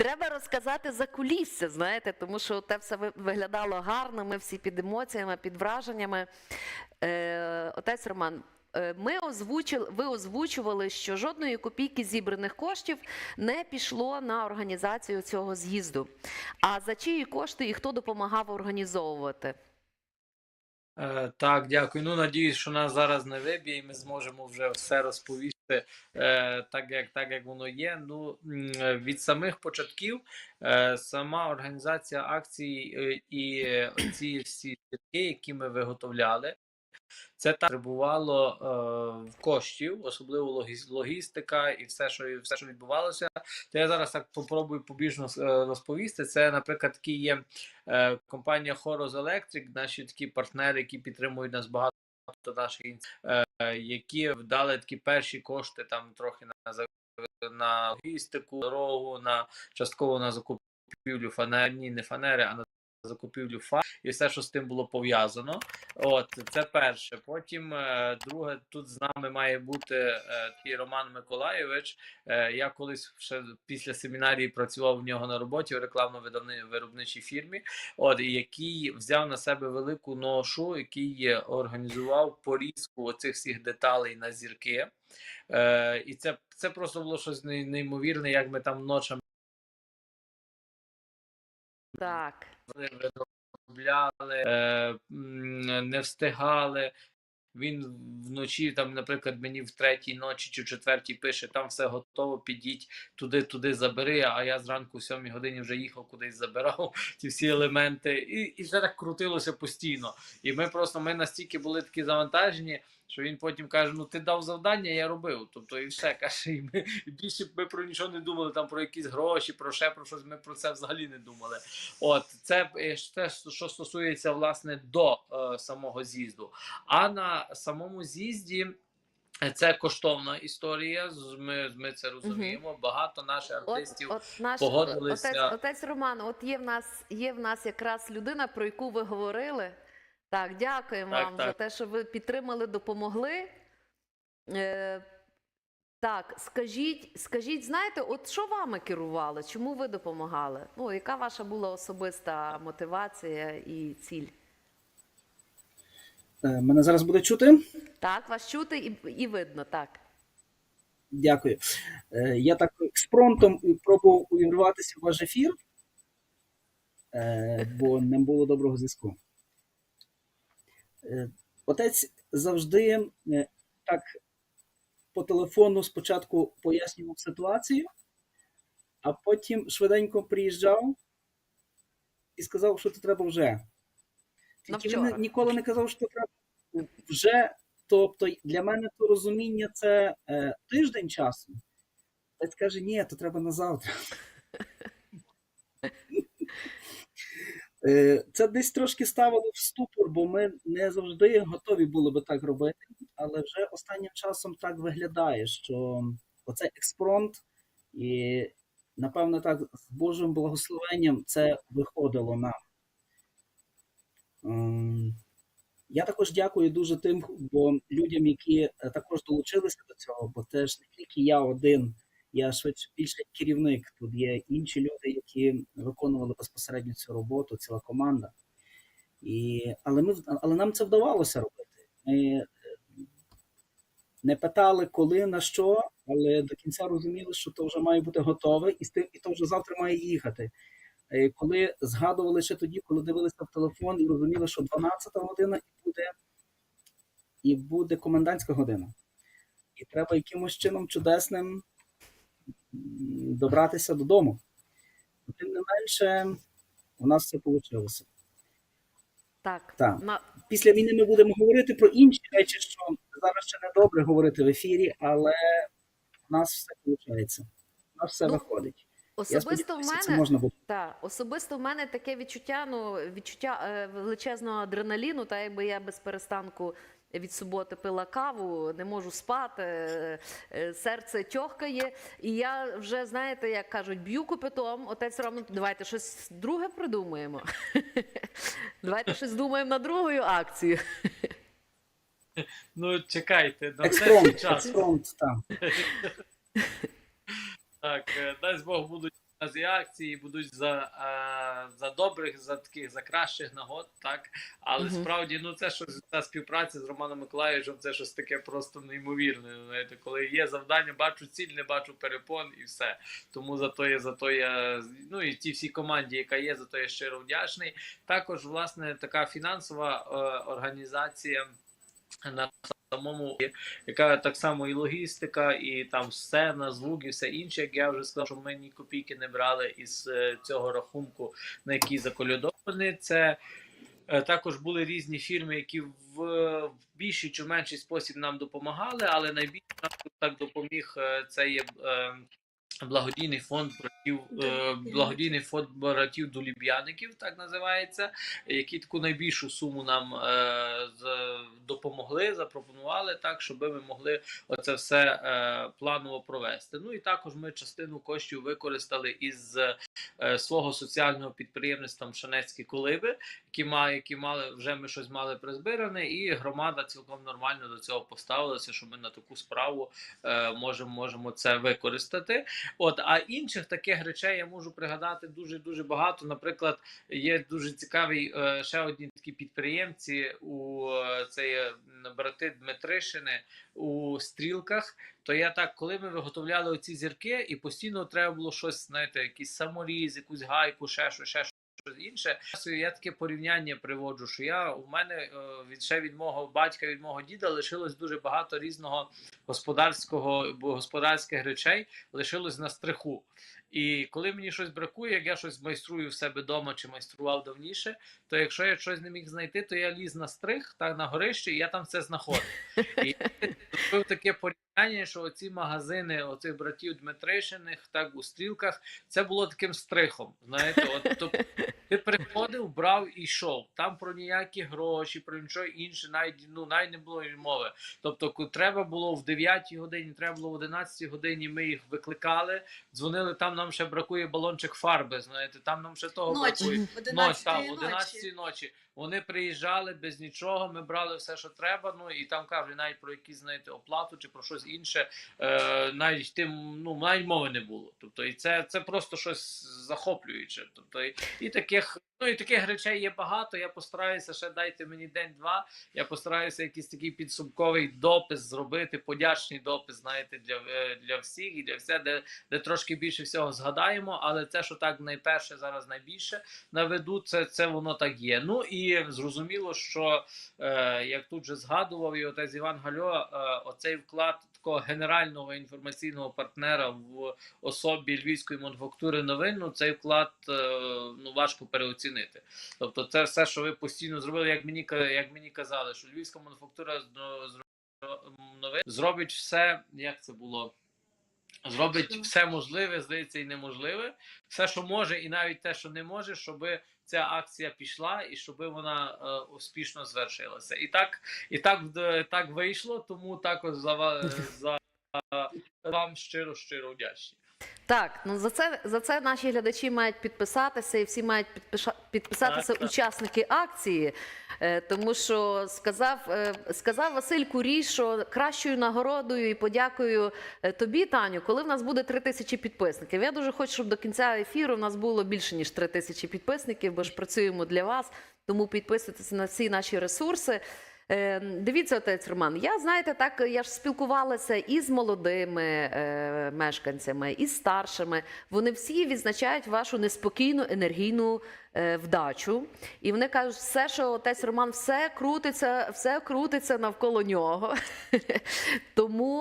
Треба розказати за кулісся, знаєте, тому що те все виглядало гарно, ми всі під емоціями, під враженнями. Е, отець Роман, е, ми озвучили, ви озвучували, що жодної копійки зібраних коштів не пішло на організацію цього з'їзду. А за чиї кошти і хто допомагав організовувати? Е, Так, дякую. Ну, надіюсь, що нас зараз не виб'є, і ми зможемо вже все розповісти так, як, так, як воно є. Ну, е, від самих початків е, сама організація акцій е, і е, ці всі зірки, які ми виготовляли, це так потребувало е, коштів, особливо логіс- логістика і все, що все, що відбувалося. То я зараз так попробую побіжно е, розповісти. Це, наприклад, такі є е, компанія Horos Electric, наші такі партнери, які підтримують нас багато наших е, які вдали такі перші кошти там трохи на на логістику, дорогу, на частково на закупівлю фанерні, не фанери, а на закупівлю фар і все, що з тим було пов'язано. От це перше. Потім е, друге, тут з нами має бути е, такий Роман Миколайович. Е, я колись ще після семінарії працював в нього на роботі в рекламно-виробничій фірмі. От який взяв на себе велику ношу, який організував порізку оцих всіх деталей на зірки. Е, і це, це просто було щось неймовірне, як ми там ночами Так. Виробляли, е, не встигали. Він вночі, там, наприклад, мені в третій ночі чи в четвертій пише, там все готово, підіть туди, туди забери. А я зранку в сьомій годині вже їхав кудись забирав ті всі елементи, і, і це так крутилося постійно. І ми просто ми настільки були такі завантажені, що він потім каже: Ну, ти дав завдання, я робив. Тобто, і все каже, і ми і більше ми про нічого не думали, там про якісь гроші, про ще про щось. Ми про це взагалі не думали. От це е, те, що стосується власне до е, самого з'їзду. А на самому з'їзді. е, Це коштовна історія. Ми, ми це розуміємо. Багато наших От, артистів от наш погодилися. отець, отець Роман, от є в нас є в нас якраз людина, про яку ви говорили. Так, дякуємо Так, вам за те, що ви підтримали, допомогли. Е, так, скажіть, скажіть, знаєте, от що вами керувало? Чому ви допомагали? Ну, яка ваша була особиста мотивація і ціль? Е, Мене зараз буде чути. Так, вас чути і, і видно, так. Дякую. Е, Я так експромтом пробував увірватися в ваш ефір, е, бо не було доброго зв'язку. Е, Отець завжди е, так по телефону спочатку пояснював ситуацію, а потім швиденько приїжджав і сказав, що це треба вже. Тільки він ніколи не казав, що треба вже. Тобто для мене то розуміння це е, тиждень часу. Отець каже, ні, то треба на завтра. Е, Це десь трошки ставило в ступор, бо ми не завжди готові були би так робити, але вже останнім часом так виглядає, що оцей експромт, і напевно так з Божим благословенням це виходило нам. Ем, Я також дякую дуже тим бо людям, які е, також долучилися до цього, бо теж не тільки я один, я швидше більше керівник. Тут є інші люди, які виконували безпосередньо цю роботу, ціла команда. І, але, ми, але нам це вдавалося робити. Ми е, не питали, коли, на що, але до кінця розуміли, що то вже має бути готове, і, і то вже завтра має їхати. Е, Коли згадували ще тоді, коли дивилися в телефон і розуміли, що 12 година і буде, і буде комендантська година. І треба якимось чином чудесним добратися додому. Тим не менше, у нас все вийшло. Так. Так. На, Після війни ми будемо говорити про інші речі, що зараз ще не добре говорити в ефірі, але у нас все виходить. У нас все Ну, виходить. Особисто в мене можна буде. Так, особисто в мене таке відчуття, ну відчуття е, величезного адреналіну, та якби я без перестанку від суботи пила каву, не можу спати, е, е, серце тьохкає. І я вже, знаєте, як кажуть, б'ю копитом, отець Роман, давайте щось друге придумаємо. Давайте щось думаємо на другу акцію. Ну чекайте, на Експромт, час. експромт, так. Так, е, дасть Бог будуть є акції, будуть за, е, за добрих, за таких за кращих нагод, так. Але Мгм. справді, ну це щось та співпраця з Романом Миколаївичем, це щось таке просто неймовірне. Знаєте, коли є завдання, бачу ціль, не бачу перепон і все. Тому за то я за то я ну і ті всі команді, яка є, за то я щиро вдячний. Також власне така фінансова е, організація на самому, яка так само і логістика, і там сцена, звук, і все інше. Як я вже сказав, що ми ні копійки не брали із е, цього рахунку, на який заколядований. Це е, також були різні фірми, які в, більший чи в менший спосіб нам допомагали, але найбільше нам так допоміг е, це є. Благодійний фонд благодійний фонд братів Дуліб'яників, так називається, які таку найбільшу суму нам е, допомогли, запропонували так, щоб ми могли оце все е, планово провести. Ну і також ми частину коштів використали із е, свого соціального підприємництва Шанецькі колиби, які має, які мали вже ми щось мали призбиране, і громада цілком нормально до цього поставилася, що ми на таку справу е, можемо, можемо це використати. От, а інших таких речей я можу пригадати дуже дуже багато. Наприклад, є дуже цікавий е, ще одні такі підприємці у е, це брати Дмитришини у стрілках. То я так, коли ми виготовляли оці зірки, і постійно треба було щось, знаєте, якийсь саморіз, якусь гайку, ще щось, ще щось інше. Я таке порівняння приводжу, що я у мене е, від ще від мого батька, від мого діда лишилось дуже багато різного господарського господарських речей лишилось на стриху. І коли мені щось бракує, як я щось майструю в себе вдома чи майстрував давніше, то якщо я щось не міг знайти, то я ліз на стрих, та на горище, і я там все знаходив. І зробив таке порівняння, що оці магазини оцих братів Дмитришиних, так у стрілках, це було таким стрихом. Знаєте, от тобто ти приходив, брав і йшов. Там про ніякі гроші, про нічого інше, навіть ну навіть не було і мови. Тобто, треба було в 9 годині, треба було в 11 годині. Ми їх викликали, дзвонили. Там нам ще бракує балончик фарби. Знаєте, там нам ще того Ночі, бракує. в Ночь, 11 там, ночі. 11 ночі. Вони приїжджали без нічого. Ми брали все, що треба. Ну і там кажуть, навіть про якісь знаєте оплату чи про щось інше. Е, навіть тим, ну навіть мови не було. Тобто, і це, це просто щось захоплююче. Тобто, і, і таких, ну і таких речей є багато. Я постараюся ще дайте мені день-два. Я постараюся якийсь такий підсумковий допис зробити, подячний допис, знаєте, для, е, для всіх і для все, де, де трошки більше всього згадаємо. Але це, що так найперше зараз найбільше наведу, це, це воно так є. Ну і зрозуміло, що е, як тут же згадував і отець Іван Гальо, е, оцей вклад такого генерального інформаційного партнера в особі львівської мануфактури новин, ну цей вклад е, ну важко переоцінити. Тобто, це все, що ви постійно зробили, як мені як мені казали, що львівська мануфактура ну, новин зробить все, як це було. Зробить все можливе, здається, і неможливе, все, що може, і навіть те, що не може, щоб ця акція пішла і щоб вона е, успішно звершилася. І так, і так, е, так вийшло. Тому також за, за вам щиро щиро вдячні. Так, ну за це за це наші глядачі мають підписатися, і всі мають підпиша, підписатися Так, так. учасники акції. Е, тому що сказав, е, сказав Василь Курій, що кращою нагородою і подякою е, тобі, Таню, коли в нас буде три тисячі підписників. Я дуже хочу, щоб до кінця ефіру в нас було більше ніж три тисячі підписників, бо ж працюємо для вас. Тому підписуйтесь на всі наші ресурси. Е, Дивіться, отець Роман. Я знаєте, так я ж спілкувалася і з молодими е, мешканцями, і з старшими. Вони всі відзначають вашу неспокійну енергійну е, вдачу. І вони кажуть, все, що отець Роман, все крутиться, все крутиться навколо нього. Тому